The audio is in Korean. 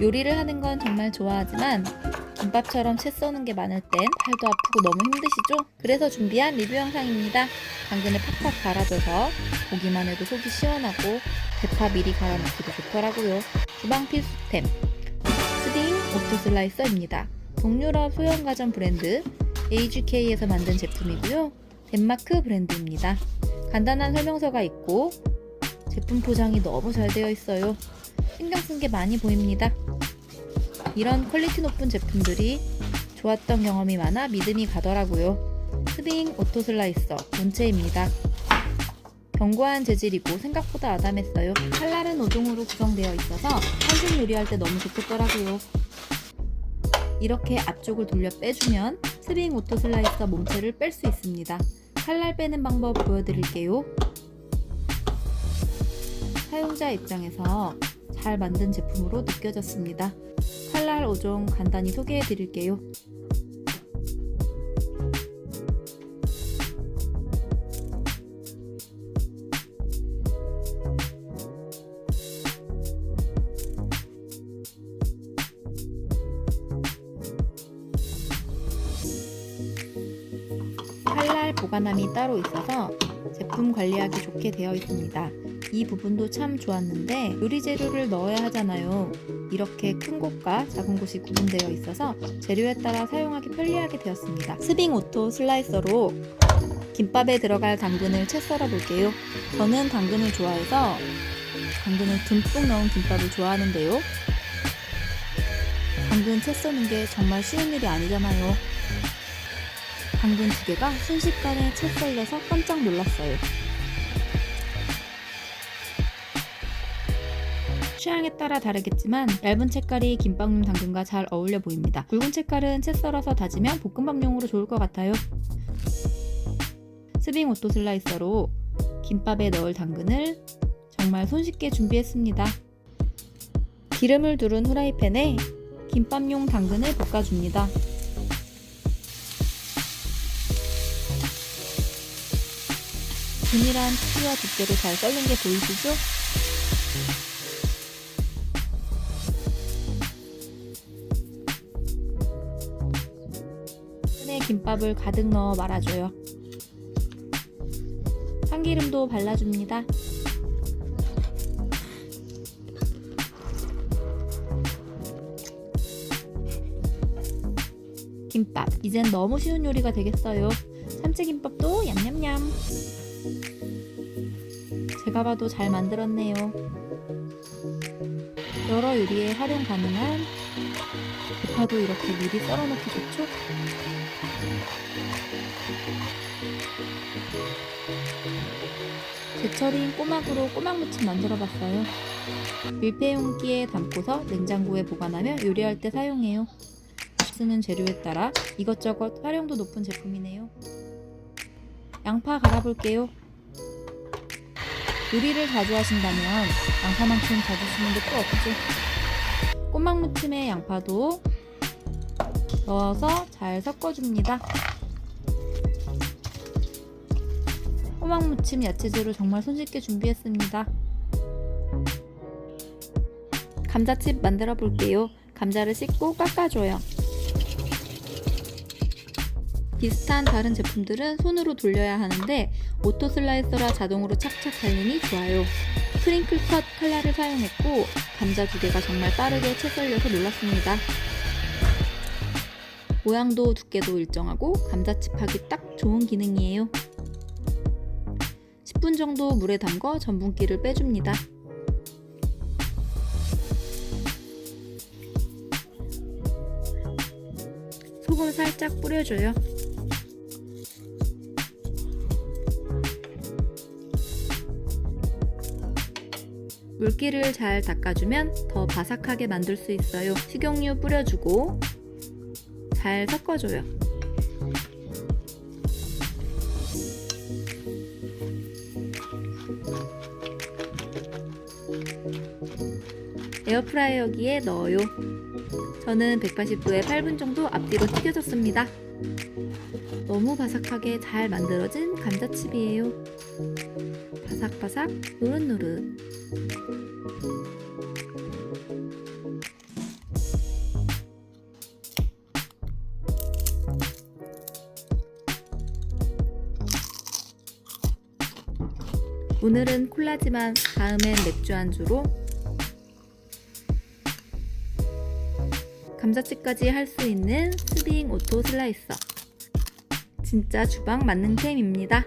요리를 하는 건 정말 좋아하지만 김밥처럼 채 써는 게 많을 땐 팔도 아프고 너무 힘드시죠? 그래서 준비한 리뷰 영상입니다. 당근을 팍팍 갈아줘서 보기만 해도 속이 시원하고 대파 미리 갈아놓기도 좋더라고요. 주방 필수템 스딩 오토 슬라이서입니다. 동유럽 소형 가전 브랜드 AGK에서 만든 제품이고요. 덴마크 브랜드입니다. 간단한 설명서가 있고 제품 포장이 너무 잘 되어 있어요. 신경 쓴 게 많이 보입니다. 이런 퀄리티 높은 제품들이 좋았던 경험이 많아 믿음이 가더라고요. 스딩 오토 슬라이서 본체입니다. 견고한 재질이고 생각보다 아담했어요. 칼날은 5종으로 구성되어 있어서 한식 요리할 때 너무 좋겠더라고요. 이렇게 앞쪽을 돌려 빼주면 스링 오토 슬라이서 몸체를 뺄 수 있습니다. 칼날 빼는 방법 보여드릴게요. 사용자 입장에서 잘 만든 제품으로 느껴졌습니다. 칼날 5종 간단히 소개해 드릴게요. 칼날 보관함이 따로 있어서 제품 관리하기 좋게 되어 있습니다. 이 부분도 참 좋았는데 요리 재료를 넣어야 하잖아요. 이렇게 큰 곳과 작은 곳이 구분되어 있어서 재료에 따라 사용하기 편리하게 되었습니다. 스빙 오토 슬라이서로 김밥에 들어갈 당근을 채 썰어 볼게요. 저는 당근을 좋아해서 당근을 듬뿍 넣은 김밥을 좋아하는데요. 당근 채 써는 게 정말 쉬운 일이 아니잖아요. 당근 두 개가 순식간에 채 썰려서 깜짝 놀랐어요. 취향에 따라 다르겠지만 얇은 채깔이 김밥용 당근과 잘 어울려 보입니다. 굵은 채깔은 채 썰어서 다지면 볶음밥용으로 좋을 것 같아요. 스빙 오토 슬라이서로 김밥에 넣을 당근을 정말 손쉽게 준비했습니다. 기름을 두른 후라이팬에 김밥용 당근을 볶아줍니다. 균일한 크기와 두께로 잘 썰린 게 보이시죠? 김밥을 가득 넣어 말아줘요. 참기름도 발라줍니다. 김밥. 이젠 너무 쉬운 요리가 되겠어요. 참치김밥도 얌얌얌. 제가 봐도 잘 만들었네요. 여러 요리에 활용 가능한 대파도 이렇게 미리 썰어놓기 좋죠? 제철인 꼬막으로 꼬막 무침 만들어봤어요. 밀폐 용기에 담고서 냉장고에 보관하며 요리할 때 사용해요. 쓰는 재료에 따라 이것저것 활용도 높은 제품이네요. 양파 갈아볼게요. 요리를 자주 하신다면 양파만큼 자주 쓰는 게 또 없죠. 꼬막 무침에 양파도 넣어서 잘 섞어줍니다. 꼬막 무침 야채재료 정말 손쉽게 준비했습니다. 감자칩 만들어 볼게요. 감자를 씻고 깎아줘요. 비슷한 다른 제품들은 손으로 돌려야 하는데 오토 슬라이서라 자동으로 착착 달리니 좋아요. 스프링클 컷 칼날을 사용했고 감자 두 개가 정말 빠르게 채 썰려서 놀랐습니다. 모양도 두께도 일정하고 감자칩하기 딱 좋은 기능이에요. 10분 정도 물에 담궈 전분기를 빼줍니다. 소금 살짝 뿌려줘요. 물기를 잘 닦아주면 더 바삭하게 만들 수 있어요. 식용유 뿌려주고 잘 섞어줘요. 에어프라이어기에 넣어요. 저는 180도에 8분 정도 앞뒤로 튀겨줬습니다. 너무 바삭하게 잘 만들어진 감자칩이에요. 바삭바삭 노릇노릇 오늘은 콜라지만 다음엔 맥주 안주로 감자칩까지 할 수 있는 스빙 오토 슬라이서 진짜 주방 만능템입니다.